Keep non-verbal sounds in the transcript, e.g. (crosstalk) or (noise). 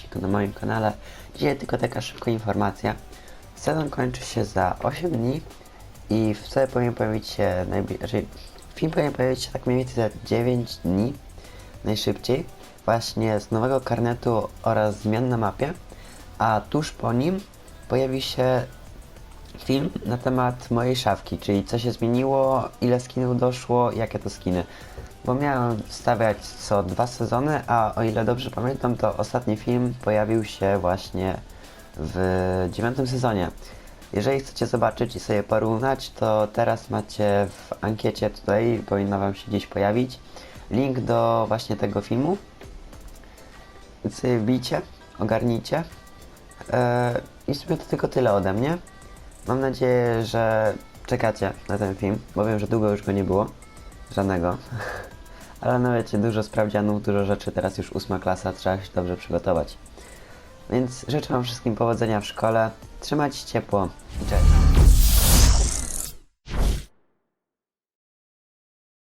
odcinku na moim kanale. Dzisiaj tylko taka szybka informacja. Sezon kończy się za 8 dni i wtedy powinien pojawić się najbliżej. Znaczy, film powinien pojawić się tak mniej więcej za 9 dni najszybciej. Właśnie z nowego karnetu oraz zmian na mapie. A tuż po nim pojawi się film na temat mojej szafki, czyli co się zmieniło, ile skinów doszło, jakie to skiny. Bo miałem wstawiać co dwa sezony, a o ile dobrze pamiętam, to ostatni film pojawił się właśnie w dziewiątym sezonie. Jeżeli chcecie zobaczyć i sobie porównać, to teraz macie w ankiecie tutaj, powinna Wam się gdzieś pojawić, link do właśnie tego filmu. Sobie wbijcie, ogarnijcie. Eee, I w sumie to tylko tyle ode mnie. Mam nadzieję, że czekacie na ten film, bo wiem, że długo już go nie było. Żadnego. (laughs) Ale no wiecie, dużo sprawdzianów, dużo rzeczy, teraz już ósma klasa, trzeba się dobrze przygotować. Więc życzę Wam wszystkim powodzenia w szkole, trzymajcie się ciepło i cześć.